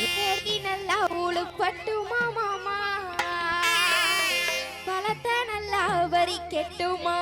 நேர்த்தி நல்லா உழுப்பட்டுமா மாமா. பழத்தை நல்லா வரி கெட்டுமா?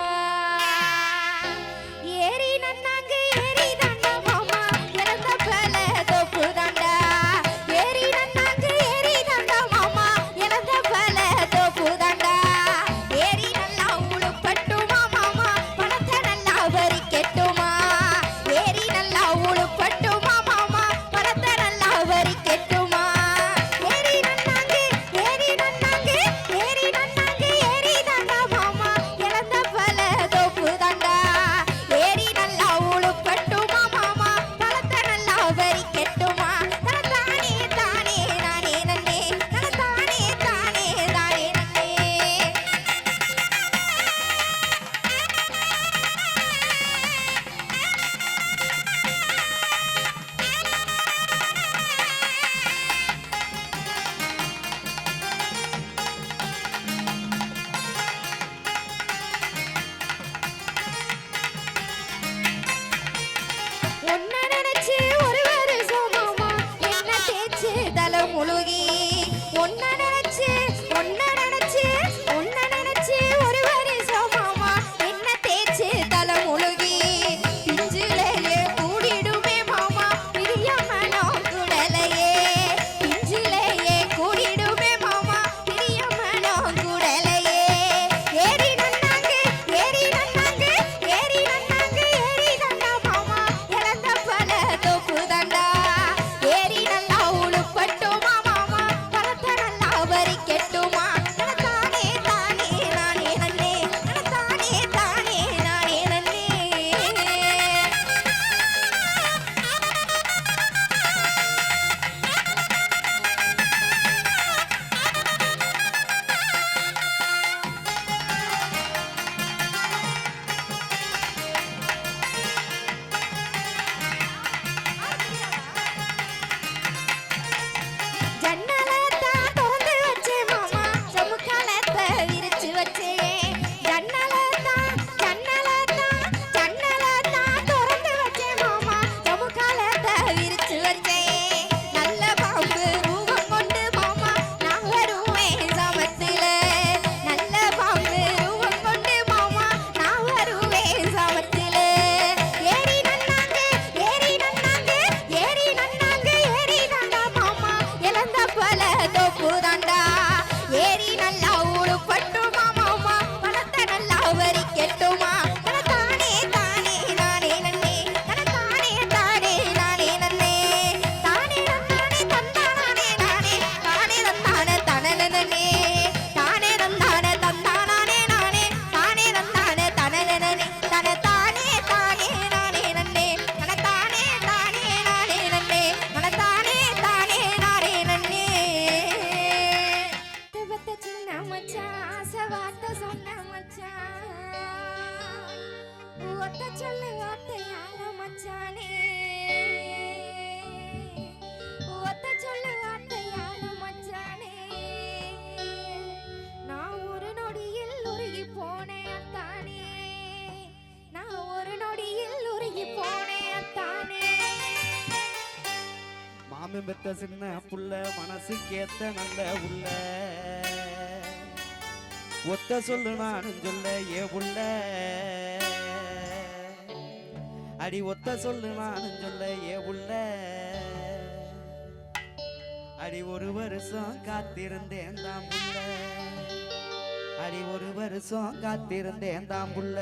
பல தொப்புதான். ஆசை வார்த்தை சொன்ன மச்சான் ஒத்த சொல்லு வார்த்தையால மச்சானே. ஒத்த சொல்லு வார்த்தையால மச்சானே. நான் ஒரு நொடியில் உருகி போனேன் அத்தானே. நான் ஒரு நொடியில் உருகி போனேன் அத்தானே. மாமி பெத்த சின்ன புள்ள மனசுக்கேத்த நல்ல உள்ள. ஒத்த சொல்லு நானும் சொல்ல ஏ புள்ள அடி ஒத்த சொல்லு நானும் சொல்ல ஏ புள்ள அடி ஒரு வருஷம் காத்திருந்தேன் தான் புள்ள அடி ஒரு வருஷம் காத்திருந்தேன் தான் புள்ள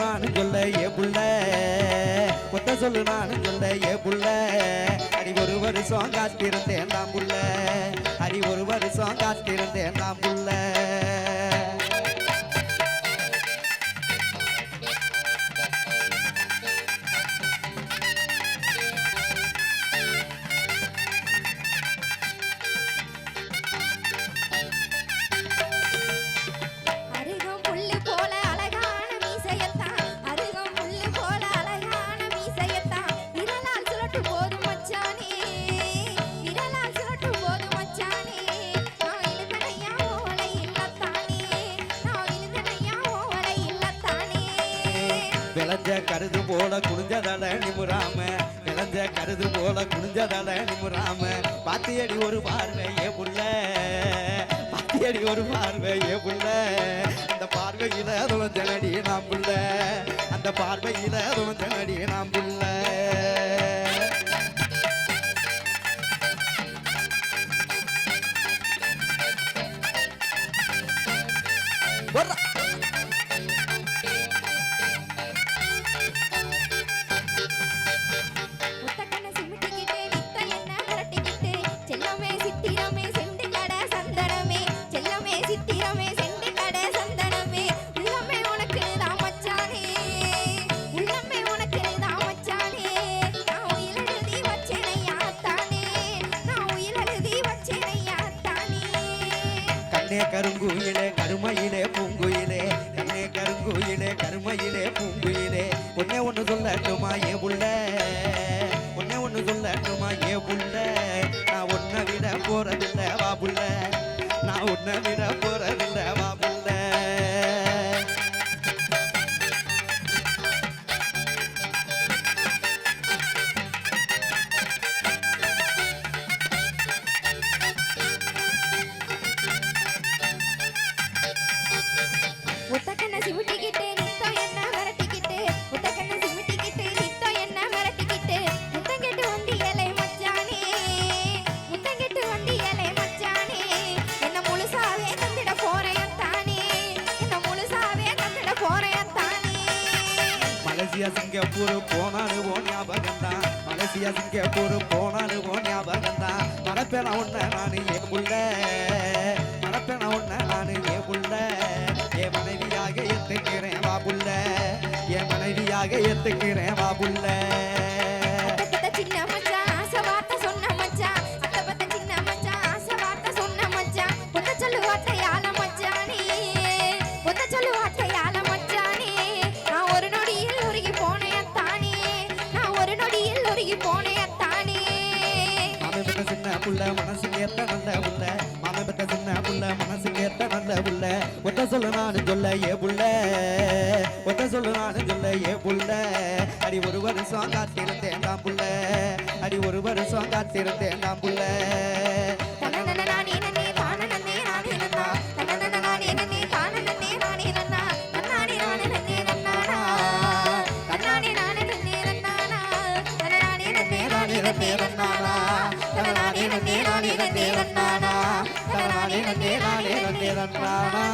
நான் சொல்ல ஏ புள்ள. கொத்த சொல்லு நான் சொல்ல ஏ புள்ள. அடி ஒரு வருஷம் காத்திருந்தேன் நான் புள்ள. அடி ஒரு வருஷம் காத்திருந்தேன் நான் புள்ள. விளைஞ்ச கருது போல குனிஞ்சதால நிமுறாம விளைஞ்ச கருது போல குனிஞ்சதால நிமுறாம பாத்தியடி ஒரு பார்வை ஏ புள்ள பாத்தியடி ஒரு பார்வை ஏ புள்ள. அந்த பார்வையில துவஞ்சனடி நான் புள்ள அந்த பார்வையில அதுவும் நாம் கருங்குயிலே கருமையிலே பூங்குயிலே. கண்ணே கருங்குயிலே கருமையிலே பூங்குயிலே. ஒன்னே ஒன்று சொல்லட்டுமா ஏ புள்ள? ஒன்னே ஒன்று சொல்லட்டுமா ஏ புள்ள? நான் உன்னை விட போறதில்லை வா புள்ள. நான் உன்னை விட போ சிங்கப்பூர் போனாரு ஓ ஞாபகம் தான். மலேசியா சிங்கப்பூர் போனாரு ஓ ஞாபகம் தான். மறப்பேன உன்ன நான் ஏ புள்ள. மறப்பேன உன்ன நான் ஏ புள்ள. என் மனைவியாக ஏத்துக்கிறேன் வா புள்ள. என் மனைவியாக ஏத்துக்கிறேன் வா புள்ள. ஏத்த நல்ல மாமன் பெத்த சின்ன புள்ள மனசு கேட்ட நல்ல புள்ள. ஒத்த சொல்ல நானு சொல்ல ஏ புள்ள. ஒத்த சொல்ல நானு சொல்ல ஏ புள்ள. அடி ஒரு வருஷம் காத்திருந்தேன் நான் புள்ள அடி ஒரு வருஷம் காத்திருந்தேன் நான் புள்ள நன்னே நானே நன்னே நன்னானா தன்னானே நன்னே நானே நன்னே நன்னானா